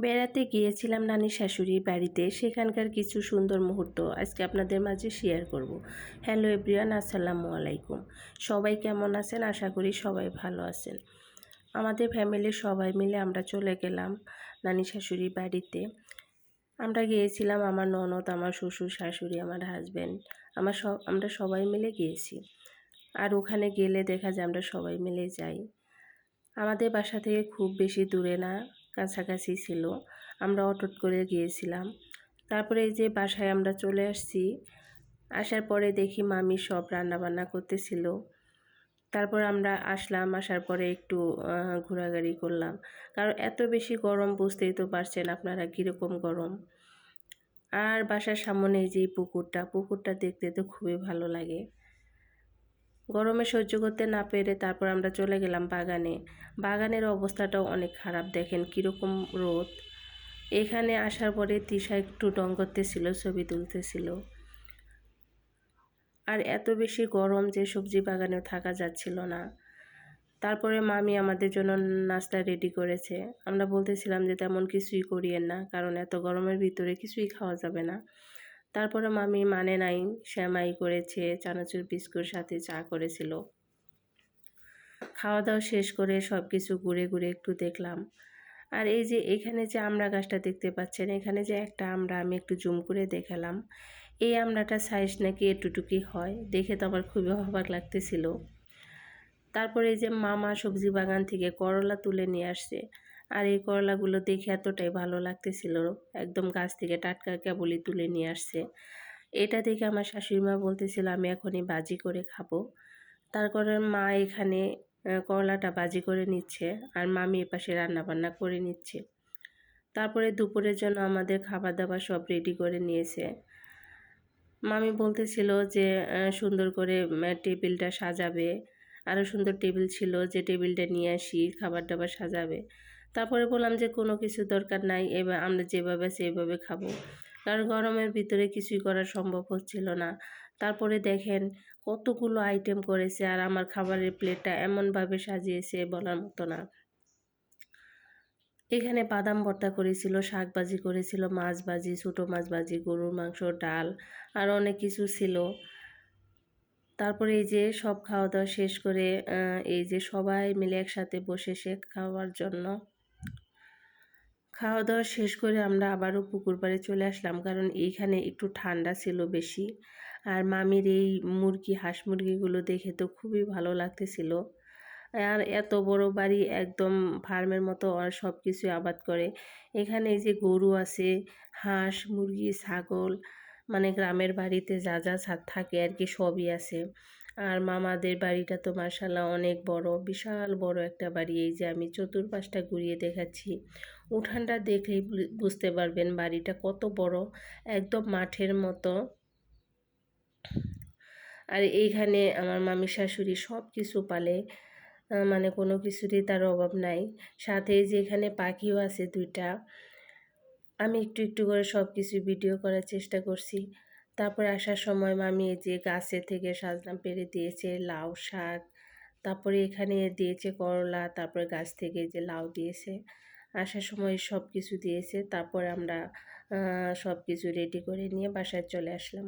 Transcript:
বেড়াতে গিয়েছিলাম নানি শাশুড়ির বাড়িতে। সেখানকার কিছু সুন্দর মুহূর্ত আজকে আপনাদের মাঝে শেয়ার করব। হ্যালো এভরিওয়ান আসসালামু আলাইকুম। সবাই কেমন আছেন? আশা করি সবাই ভালো আছেন। আমাদের ফ্যামিলির সবাই মিলে আমরা চলে গেলাম নানি শাশুড়ির বাড়িতে। আমরা গিয়েছিলাম আমার ননদ, আমার শ্বশুর, শাশুড়ি, আমার হাজব্যান্ড আমার সব আমরা সবাই মিলে গিয়েছি। আর ওখানে গেলে দেখা যায় আমরা সবাই মিলে যাই। আমাদের বাসা থেকে খুব বেশি দূরে না। কাছাকাছি ছিল, আমরা অটোট করে গিয়েছিলাম। তারপরে এই যে বাসায় আমরা চলে আসছি, আসার পরে দেখি মামি সব রান্না বান্না করতেছিল। তারপর আমরা আসলাম, আসার পরে একটু ঘোরাঘুরি করলাম। কারণ এত বেশি গরম বুঝতেই তো পারছেন আপনারা কীরকম গরম। আর বাসার সামনে যে পুকুরটা পুকুরটা দেখতে তো খুবই ভালো লাগে। গরমে সহ্য করতে না পেরে তারপর আমরা চলে গেলাম বাগানে। বাগানের অবস্থাটাও অনেক খারাপ, দেখেন কীরকম রোদ। এখানে আসার পরে তিশা একটু ডং করতেছিল, ছবি তুলতেছিল। আর এত বেশি গরম যে সবজি বাগানেও থাকা যাচ্ছিল না। তারপরে মামি আমাদের জন্য নাস্তা রেডি করেছে। আমরা বলতেছিলাম যে তেমন কিছুই করিয়েন না, কারণ এত গরমের ভিতরে কিছুই খাওয়া যাবে না। তারপরে মামি মানে নাই, শ্যামাই করেছে, চানাচুর, বিস্কুট সাথে চা করেছিল। খাওয়া দাওয়া শেষ করে সব কিছু ঘুরে ঘুরে একটু দেখলাম। আর এই যে এখানে যে আমড়া গাছটা দেখতে পাচ্ছেন, এখানে যে একটা আমরা আমি একটু জুম করে দেখালাম। এই আমড়াটার সাইজ নাকি এটুটুকি হয়, দেখে তো আমার খুবই অবাক লাগতেছিল। তারপরে এই যে মামা সবজি বাগান থেকে করলা তুলে নিয়ে আসছে। আর এই করলাগুলো দেখে এতটাই ভালো লাগতেছিল। একদম গাছ থেকে টাটকা কেবলই তুলে নিয়ে আসছে। এটা দেখে আমার শাশুড়ি মা বলতেছিল, আমি এখনই বাজি করে খাব। তারপরে মা এখানে করলাটা বাজি করে নিচ্ছে আর মামি এপাশে রান্নাবান্না করে নিচ্ছে। তারপরে দুপুরের জন্য আমাদের খাবার দাবার সব রেডি করে নিয়েছে। মামি বলতেছিল যে সুন্দর করে টেবিলটা সাজাবে। আরও সুন্দর টেবিল ছিল যে টেবিলটা নিয়ে আসি খাবার দাবার সাজাবে। তারপরে বললাম যে কোনো কিছু দরকার নাই, এবার আমরা যেভাবে সেভাবে খাব। কারণ গরমের ভিতরে কিছুই করা সম্ভব হচ্ছিল না। তারপরে দেখেন কতগুলো আইটেম করেছে আর আমার খাবারের প্লেটটা এমনভাবে সাজিয়েছে বলার মতো না। এখানে বাদাম ভর্তা করেছিল শাক ভাজি করেছিল মাছ ভাজি ছোটো মাছ ভাজি গরুর মাংস, ডাল আর অনেক কিছু ছিল। তারপরে এই যে সব খাওয়া দাওয়া শেষ করে এই যে সবাই মিলে একসাথে বসে সে খাওয়ার জন্য। খাওয়া দাওয়া শেষ করে আমরা আবারও পুকুর পাড়ে চলে আসলাম, কারণ এইখানে একটু ঠান্ডা ছিল বেশি। আর মামির এই মুরগি, হাঁস মুরগিগুলো দেখে তো খুবই ভালো লাগতেছিল। আর এত বড় বাড়ি একদম ফার্মের মতো আর সব কিছু আবাদ করে। এখানে এই যে গরু আছে, হাঁস, মুরগি, ছাগল মানে গ্রামের বাড়িতে যা যা থাকে আর কি সবই আছে। আর মামাদের বাড়িটা তো মার্শাল্লাহ অনেক বড়, বিশাল বড় একটা বাড়ি। এই যে আমি চতুর্পাশটা ঘুরিয়ে দেখাচ্ছি, উঠানটা দেখলেই বুঝতে পারবেন বাড়িটা কত বড়, একদম মাঠের মতো। আর এইখানে আমার মামি শাশুড়ি সব কিছু পালে মানে কোনো কিছুরই তার অভাব নাই। সাথে যে এখানে পাখিও আছে দুইটা। আমি একটু একটু করে সব কিছু ভিডিও করার চেষ্টা করছি। তারপরে আসার সময় মামি এই যে গাছে থেকে সাজলাম, পেরে দিয়েছে লাউ শাক, তারপরে এখানে দিয়েছে করলা, তারপরে গাছ থেকে যে লাউ দিয়েছে। আসার সময় সব কিছু দিয়েছে, তারপর আমরা সব কিছু রেডি করে নিয়ে বাসায় চলে আসলাম।